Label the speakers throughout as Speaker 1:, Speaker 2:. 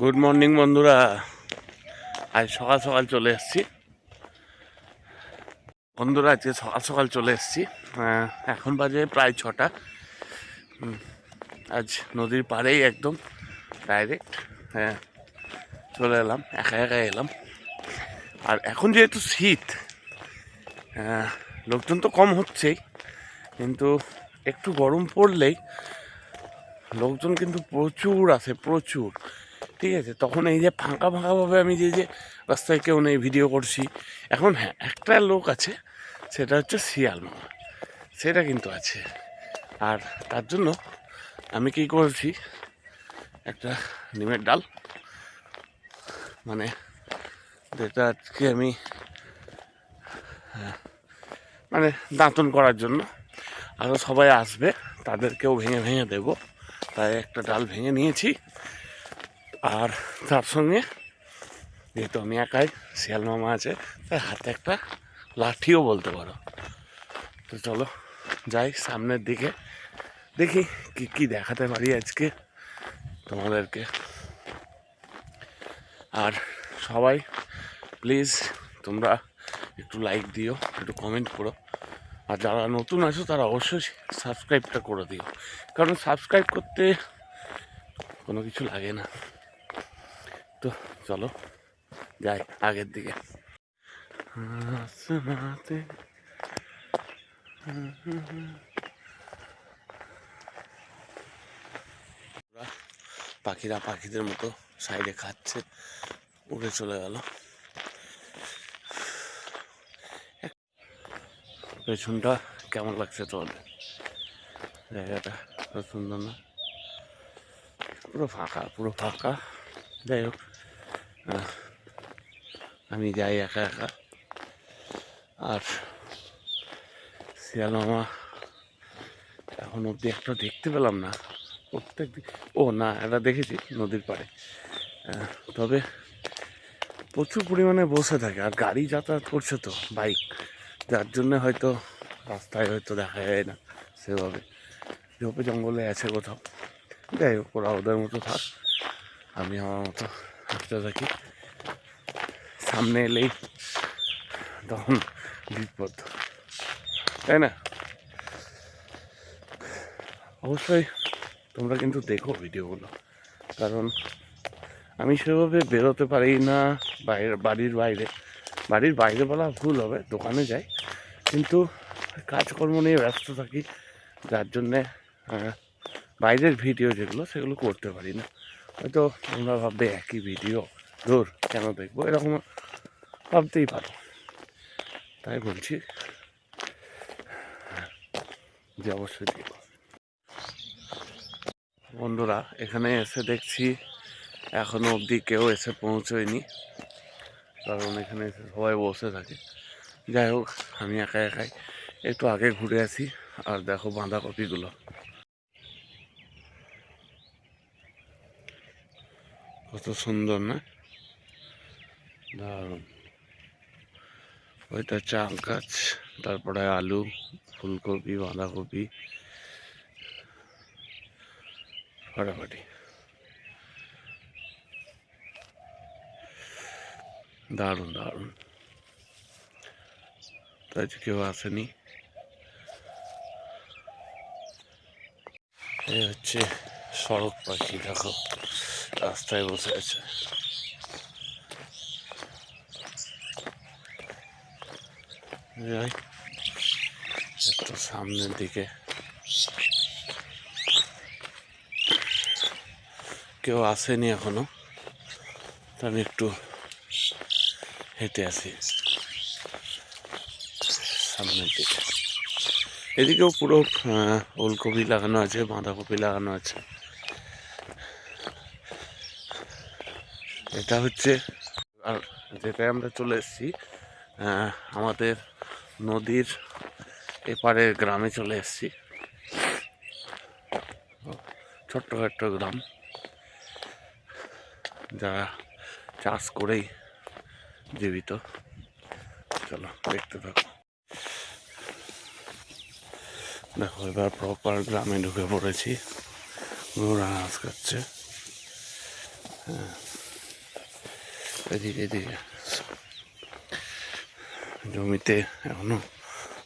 Speaker 1: Good morning বন্ধুরা। আজ সকাল সকাল চলে এসেছি। বন্ধুরা, আজকে সকাল সকাল চলে এসেছি। এখন বাজে প্রায় ছটা। আজ নদীর পাড়েই একদম ডাইরেক্ট হ্যাঁ চলে এলাম, একা একা এলাম। আর এখন যেহেতু শীত লোকজন তো কম হচ্ছেই, কিন্তু একটু গরম পড়লেই লোকজন কিন্তু প্রচুর আসে, প্রচুর। ঠিক আছে তখন এই যে ফাঁকা ফাঁকাভাবে আমি যে যে রাস্তায় কেউ নেই ভিডিও করছি। এখন হ্যাঁ একটা লোক আছে সেটা হচ্ছে শিয়াল মামা। সেটা কিন্তু আছে। আর তার জন্য আমি কী করেছি একটা নিমের ডাল মানে যেটা আজকে আমি হ্যাঁ, মানে দাঁতন করার জন্য। আরও সবাই আসবে তাদেরকেও ভেঙে ভেঙে দেবো। তাই একটা ডাল ভেঙে নিয়েছি। আর তার সঙ্গে যেহেতু আমি একাই, শিয়াল মামা আছে তাই হাতে একটা লাঠিও বলতে পারো। তো চলো, যাই সামনের দিকে। দেখি কি কি দেখাতে পারি আজকে তোমাদেরকে। আর সবাই প্লিজ তোমরা একটু লাইক দিও, একটু কমেন্ট করো। আর যারা নতুন আছো, তারা অবশ্যই সাবস্ক্রাইবটা করে দিও। কারণ সাবস্ক্রাইব করতে কোনো কিছু লাগে না। তো চলো, যাই আগের দিকে। পাখিরা পাখিদের মতো সাইডে খাচ্ছে, উড়ে চলে গেল। পেছনটা কেমন লাগছে তোমাদের জায়গাটা সুন্দর না? পুরো ফাঁকা পুরো ফাঁকা। যাই হোক। আমি যাই একা একা। আর শিয়াল মামা এখন অবধি একটা দেখতে পেলাম না। প্রত্যেক ও না, এটা দেখেছি নদীর পাড়ে। তবে প্রচুর পরিমাণে বসে থাকে আর গাড়ি যাতায়াত করছে তো, বাইক। যার জন্যে হয়তো রাস্তায় হয়তো দেখা যায় না সেভাবে। ঝোপে জঙ্গলে আছে কোথাও। যাই হোক, ওরা ওদের মতো থাক। আমি আমার মতো হাঁটতে থাকি সামনে এলেই তখন বিপদ। তাই না? অবশ্যই তোমরা কিন্তু দেখো ভিডিওগুলো। কারণ আমি সেভাবে বেরোতে পারি না বাইরে, বাড়ির বাইরে। বাড়ির বাইরে বলা ভুল হবে, দোকানে যাই। কিন্তু কাজকর্ম নিয়ে ব্যস্ত থাকি, যার জন্যে বাইরের ভিডিও যেগুলো, সেগুলো করতে পারি না। হয়তো তোমরা ভাববে একই ভিডিও ধর, কেন দেখব? এরকম ভাবতেই পারো। তাই বলছি। যে অবশ্যই দেখো বন্ধুরা, এখানে এসে দেখছি এখনও অবধি কেউ এসে পৌঁছয়নি। কারণ এখানে এসে সবাই বসে থাকে। যাই হোক, আমি একা একাই একটু আগে ঘুরে আসি। আর দেখো বাঁধাকপিগুলো। কত সুন্দর না। দারুণ। ওইটা চাল গাছ, তারপরে আলু, ফুলকপি, বাঁধাকপি। ফাটাফাটি। দারুণ দারুণ। তো আজ কেউ আসেনি। এই হচ্ছে সড়ক পাখি দেখো রাস্তায় বসে আছে একটু সামনের দিকে। কেউ আসেনি এখনও আমি একটু হেঁটে আসি। সামনের দিকে। এদিকেও পুরো ওলকপি লাগানো আছে, বাঁধাকপি লাগানো আছে। এটা হচ্ছে আর যেটাই আমরা চলে এসেছি আমাদের নদীর এপারের গ্রামে চলে এসেছি। ছোট্ট একটা গ্রাম যারা চাষ করেই জীবিত। চলো, দেখতে থাকো। দেখো, এবার প্রপার গ্রামে ঢুকে পড়েছি। গরুরা নাচ খাচ্ছে হ্যাঁ। এদিকে এদিকে। জমিতে এখনও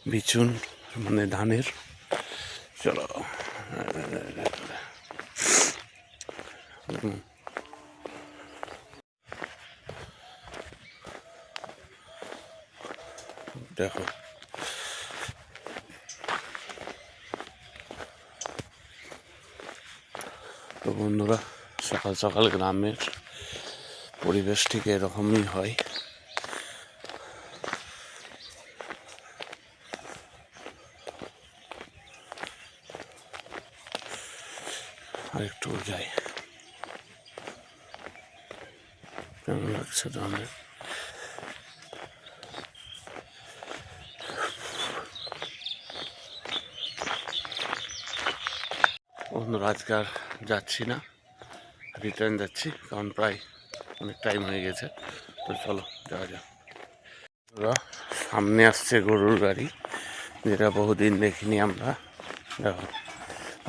Speaker 1: বিচুন মানে ধানের। চলো। দেখো। তো বন্ধুরা সকাল সকাল গ্রামের পরিবেশ ঠিক এরকমই হয়। আর একটু যাই। কেমন লাগছে তাহলে? বন্ধুরা, আজকে আর যাচ্ছি না। রিটার্ন যাচ্ছি, কারণ প্রায় অনেক টাইম হয়ে গেছে। তো চলো যাওয়া যাক। সামনে আসছে গরুর গাড়ি যেটা বহুদিন দেখিনি আমরা। দেখো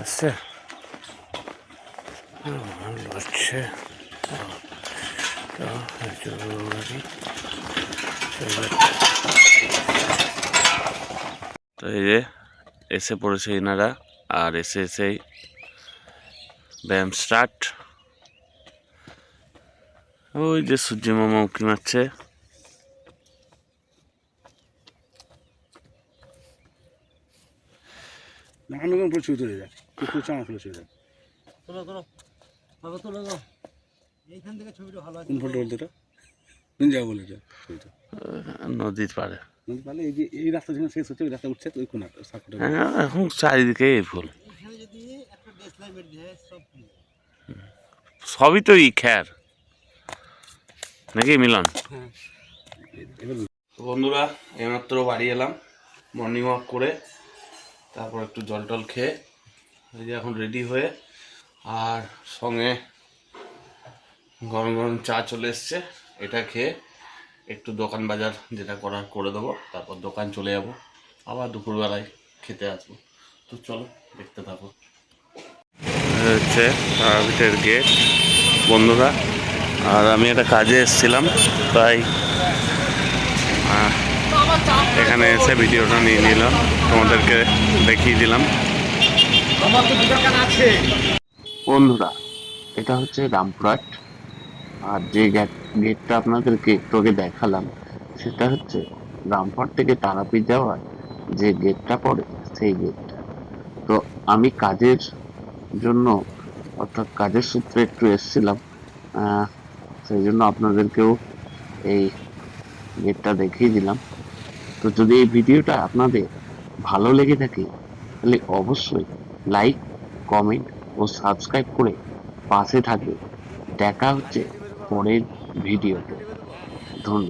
Speaker 1: আসছে। আসছে তো, এই যে এসে পড়েছে এনারা আর এসে এসেই ব্যায়াম স্টার্ট ওই যে সূর্য মামা উঁকি মারছে।
Speaker 2: নানান প্রচুর চলে যায় কুকুর চামা ফেলে চলে যায়
Speaker 3: তোলো তোলো। বাবা তোলো গো এইখান থেকে ছবিটা ভালো আছে।
Speaker 2: কোন ফটো বলতে কোন জায়গা বলে ছবিটা।
Speaker 1: নদীর পাড়ে।
Speaker 2: নদী পালে এই যে এই রাস্তা যেখানে শেষ হচ্ছে ওই রাস্তা উঠছে ওই কোন
Speaker 1: হ্যাঁ এখন চারিদিকে এই ফুল।
Speaker 3: এখানে যদি একটা ডেসলাই মেরে দেয় সব
Speaker 1: সবই তো ই খ্যার নাকি, মিলন? তো বন্ধুরা, এইমাত্র বাড়ি এলাম মর্নিং ওয়াক করে, তারপর একটু জল টল খেয়ে, এই যে এখন রেডি হয়ে, আর সঙ্গে গরম গরম চা চলে এসছে, এটা খেয়ে একটু দোকান বাজার যেটা করার করে দেবো, তারপর দোকান চলে যাব, আবার দুপুরবেলায় খেতে আসব। তো চলো, দেখতে থাকো। হচ্ছে গেট বন্ধুরা আর আমি একটা কাজে এসেছিলাম, তাই এখানে এসে ভিডিওটা নিয়ে নিলাম, তোমাদেরকে দেখিয়ে দিলাম। বন্ধুরা, এটা হচ্ছে রামপুরহাট, আর যে গেটটা আপনাদেরকে একটু আগে দেখালাম, সেটা হচ্ছে রামপুরহাট থেকে তারাপীঠ যাওয়ার যে গেটটা পড়ে, সেই গেটটা তো আমি কাজের জন্য, অর্থাৎ কাজের সূত্রে একটু এসেছিলাম সেই জন্য আপনাদেরকেও এই গেটটা দেখিয়ে দিলাম। তো যদি এই ভিডিওটা আপনাদের ভালো লেগে থাকে, তাহলে অবশ্যই লাইক কমেন্ট ও সাবস্ক্রাইব করে পাশে থাকবে। দেখা হচ্ছে পরের ভিডিওতে। ধন্যবাদ।